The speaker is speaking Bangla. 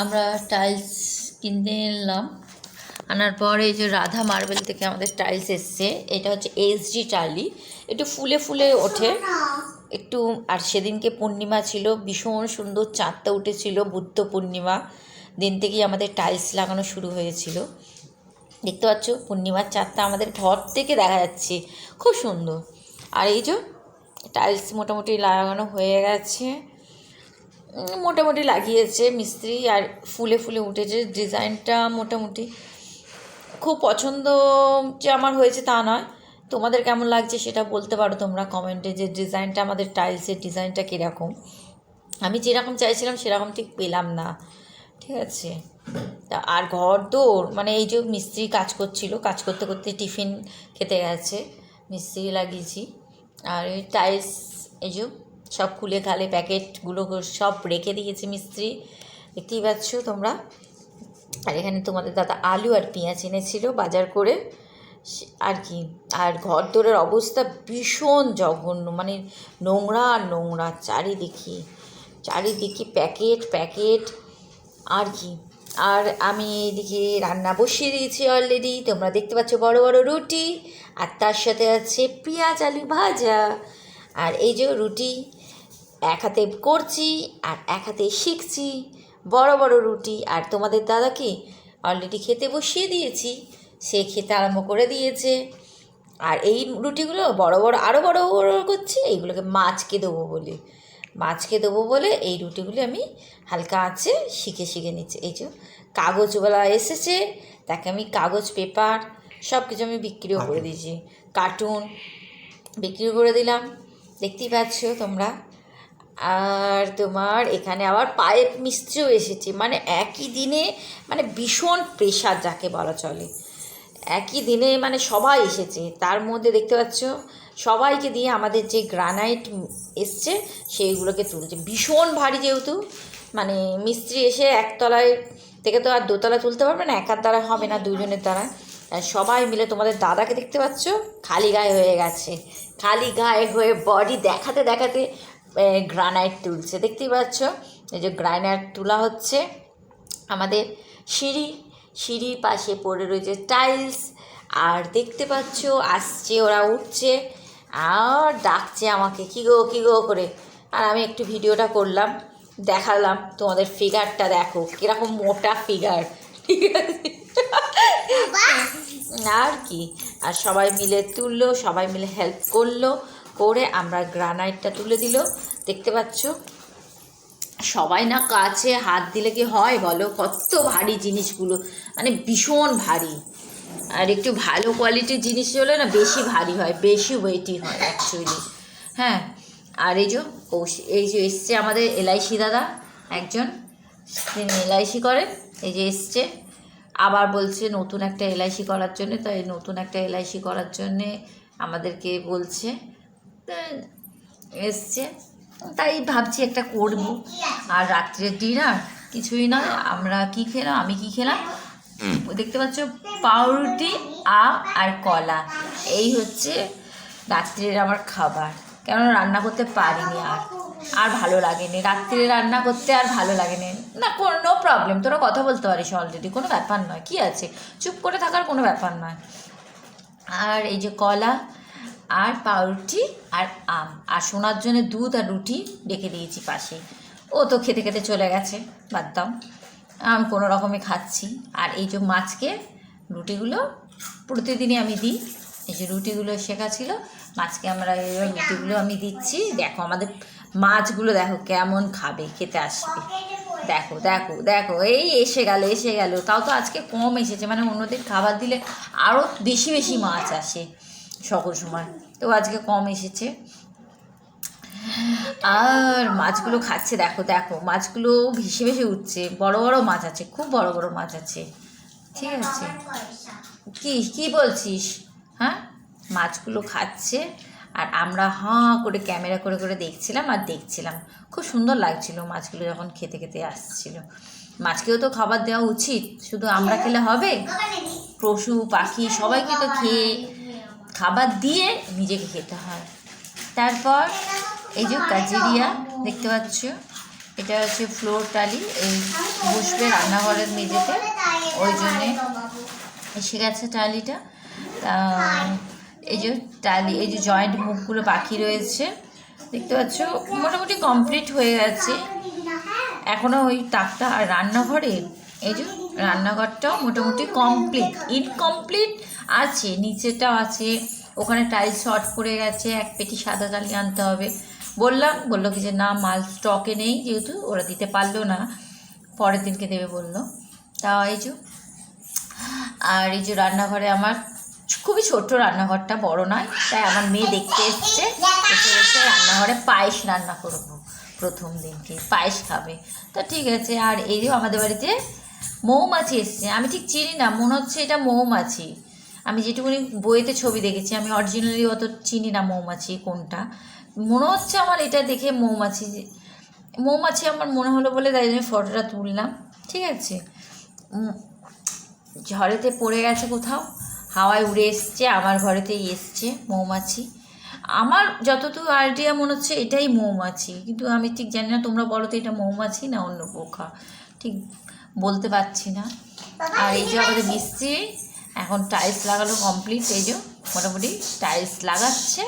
আমরা টাইলস কিনতে এলাম। আনার পর এই যে রাধা মার্বেল থেকে আমাদের টাইলস এসছে। এটা হচ্ছে এইচডি টালি একটু ফুলে ফুলে ওঠে। একটু, আর সেদিনকে পূর্ণিমা ছিল। ভীষণ সুন্দর চাঁদটা উঠেছিল বুদ্ধ পূর্ণিমা। দিন থেকেই আমাদের টাইলস লাগানো শুরু হয়েছিল। দেখতে পাচ্ছ, পূর্ণিমার চাঁদটা আমাদের ঘর থেকে দেখা যাচ্ছে। খুব সুন্দর। আর এই যে টাইলস মোটামুটি লাগানো হয়ে গেছে। মোটামুটি লাগিয়েছে, মিস্ত্রি আর ফুলে ফুলে উঠেছে। ডিজাইনটা মোটামুটি খুব পছন্দ যে আমার হয়েছে তা নয়। তোমাদের কেমন লাগছে সেটা বলতে পারো তোমরা কমেন্টে যে ডিজাইনটা আমাদের টাইলসের ডিজাইনটা কীরকম। আমি যেরকম চাইছিলাম সেরকম ঠিক পেলাম না। ঠিক আছে? তা আর ঘর দৌড় মানে এই যে মিস্ত্রি কাজ করছিল, কাজ করতে করতে টিফিন খেতে গেছে, মিস্ত্রি লাগিয়েছি। আর এই টাইলস, এই যে সব খুলে খালে প্যাকেটগুলো সব রেখে দিয়েছে মিস্ত্রি। দেখতেই পাচ্ছ তোমরা? আর এখানে তোমাদের দাদা আলু আর পেঁয়াজ এনেছিল বাজার করে। আর কি, আর ঘর দোরের অবস্থা ভীষণ জঘন্য মানে নোংরা আর নোংরা, চারিদিকে চারিদিকে প্যাকেট প্যাকেট। আর কি, আর আমি এইদিকে রান্না বসিয়ে দিয়েছি অলরেডি তোমরা দেখতে পাচ্ছ বড় বড় রুটি, আর তার সাথে আছে পেঁয়াজ আলু ভাজা। আর এই যে রুটি এক হাতে করছি আর এক হাতে শিখছি। বড় বড় রুটি। আর তোমাদের দাদাকে অলরেডি খেতে বসিয়ে দিয়েছি। সে খেতে আরম্ভ করে দিয়েছে। আর এই রুটিগুলো বড় বড় আরও বড় বড় করছি এইগুলোকে মাছকে দেবো বলে। মাছকে দেবো বলে এই রুটিগুলি আমি হালকা আছে শিখে শিখে নিচ্ছি। এই যে কাগজওয়ালা এসেছে তাকে আমি কাগজ পেপার সব কিছু আমি বিক্রিও করে দিয়েছি। কার্টুন বিক্রি করে দিলাম। দেখতেই পাচ্ছ তোমরা আর তোমার এখানে আবার পাইপ মিস্ত্রিও এসেছে। মানে একই দিনে মানে ভীষণ প্রেশার যাকে বলা চলে। একই দিনে মানে সবাই এসেছে। তার মধ্যে দেখতে পাচ্ছ, সবাইকে দিয়ে আমাদের যে গ্রানাইট এসছে, সেইগুলোকে তুলছে। ভীষণ ভারী যেহেতু মানে মিস্ত্রি এসে একতলায় থেকে তো আর দোতলা তুলতে পারবে না, একার দ্বারা হবে না, দুজনের দ্বারা। সবাই মিলে তোমাদের দাদাকে দেখতে পাচ্ছ, খালি গায়ে হয়ে গেছে। খালি গায়ে হয়ে বডি দেখাতে দেখাতে গ্রানাইট তুলছে। দেখতেই পাচ্ছ? এই যে গ্রানাইট তোলা হচ্ছে। আমাদের সিঁড়ি সিঁড়ির পাশে পড়ে রয়েছে টাইলস আর দেখতে পাচ্ছ আসছে ওরা উঠছে। আর ডাকছে আমাকে কী গো কী গো করে? আর আমি একটু ভিডিওটা করলাম দেখালাম। তোমাদের ফিগারটা দেখো কীরকম মোটা ফিগার ঠিক আছে? আর কি? আর সবাই মিলে তুললো সবাই মিলে হেল্প করল। করে আমরা গ্রানাইটটা তুলে দিল। দেখতে পাচ্ছ? সবাই না কাছে হাত দিলে কি হয় বলো? কত ভারী জিনিসগুলো। মানে ভীষণ ভারী। আর একটু ভালো কোয়ালিটির জিনিস হলে না বেশি ভারী হয়, বেশি ওয়েটি হয় অ্যাকচুয়ালি হ্যাঁ? আর এই যে এই যে এসছে আমাদের এলআইসি দাদা, একজন। তিনি এলআইসি করেন এই যে এসছে। আবার বলছে নতুন একটা এলআইসি করার জন্য, তাই নতুন একটা এলআইসি করার জন্যে আমাদেরকে বলছে। এসছে। তাই ভাবছি একটা করব। আর রাত্রের ডিনার কিছুই নয় আমরা কি খেলাম? আমি কি খেলাম? ও দেখতে পাচ্ছ পাউরুটি আম আর কলা। এই হচ্ছে রাত্রের আমার খাবার। কেন রান্না করতে পারিনি আর। আর ভালো লাগেনি। রাত্রে রান্না করতে আর ভালো লাগেনি। না কোনো প্রবলেম তোরা কথা বলতে পারিস অলরেডি কোনো ব্যাপার নয়। কি আছে? চুপ করে থাকার কোনো ব্যাপার নয়। আর এই যে কলা আর পাউরুটি আর আম। আর শোনার জন্য দুধ আর রুটি রেখে দিয়েছি পাশে। ও তো খেতে খেতে চলে গেছে, বাদ দাও। আমি কোনো রকমে খাচ্ছি। আর এই যে মাছকে রুটিগুলো প্রতিদিনই আমি দিই। এই যে রুটিগুলো শেখা ছিল, মাছকে আমরা এই রুটিগুলো আমি দিচ্ছি। দেখো আমাদের মাছগুলো দেখো কেমন খাবে, খেতে আসবে। দেখো দেখো দেখো, এই এসে গেল এসে গেল। তাও তো আজকে কম এসেছে মানে অন্যদের খাবার দিলে আরও বেশি বেশি মাছ আসে। সকল সময়। তো আজকে কম এসেছে। আর মাছগুলো খাচ্ছে, দেখো দেখো, মাছগুলো ভেসে ভেসে উঠছে। বড় বড় মাছ আছে, খুব বড় বড় মাছ আছে। ঠিক আছে। কি কি বলছিস? হ্যাঁ? মাছগুলো খাচ্ছে, আর আমরা হাঁ করে ক্যামেরা করে করে দেখছিলাম আর দেখছিলাম। খুব সুন্দর লাগছিল মাছগুলো যখন খেতে খেতে আসছিল। মাছকেও তো খাবার দেওয়া উচিত। শুধু আমরা খেলে হবে? পশু, পাখি সবাইকে তো খেয়ে খাবার দিয়ে নিজেকে খেতে হয়। তারপর এই যে কাজেরিয়া, দেখতে পাচ্ছ? এটা হচ্ছে ফ্লোর টালি, এই বসবে রান্নাঘরের মেঝেতে। ওই জন্যে এসে গেছে টালিটা। তা এই যে টালি, এই যে জয়েন্ট মুখগুলো বাকি রয়েছে। দেখতে পাচ্ছ? মোটামুটি কমপ্লিট হয়ে গেছে। এখনও ওই তাকটা আর রান্নাঘরে এই যে রান্নাঘরটাও মোটামুটি কমপ্লিট ইনকমপ্লিট আছে, নিচেটাও আছে। ওখানে টাইলস শর্ট পড়ে গেছে, এক পেটি সাদা টালি আনতে হবে। বললাম, বলল কি যে, না, মাল স্টকে নেই, যেহেতু ওরা দিতে পারল না। পরের দিনকে দেবে বলল। তা এই যে, আর এই যে রান্নাঘরে আমার খুবই ছোট্ট রান্নাঘরটা, বড় নয়, তাই আমার মেয়ে দেখতে এসছে, এসে এসে রান্নাঘরে পায়েস রান্না করব প্রথম দিনকে, পায়েস খাবে। তা ঠিক আছে, আর এই যে আমাদের বাড়িতে মৌমাছি এসছে। আমি ঠিক চিনি না, মনে হচ্ছে এটা মৌমাছি। আমি যেটুকুনি বইতে ছবি দেখেছি, আমি অরিজিনালি অত চিনি না মৌমাছি কোনটা। মনে হচ্ছে আমার এটা দেখে মৌমাছি মৌমাছি আমার মনে হলো বলে তাই জন্য ফটোটা তুললাম, ঠিক আছে? ঝড়েতে পড়ে গেছে কোথাও, হাওয়ায় উড়ে এসছে, আমার ঘরেতেই এসছে মৌমাছি। আমার যতটুকু আইডিয়া মনে হচ্ছে এটাই মৌমাছি, কিন্তু আমি ঠিক জানি না, তোমরা বলো তো এটা মৌমাছি না অন্য পোকা, ঠিক? বলতে পারছি না। আর এই যে আমাদের মিস্ত্রি এখন টাইলস লাগানো কমপ্লিট এই যে মোটামুটি টাইলস লাগাচ্ছে।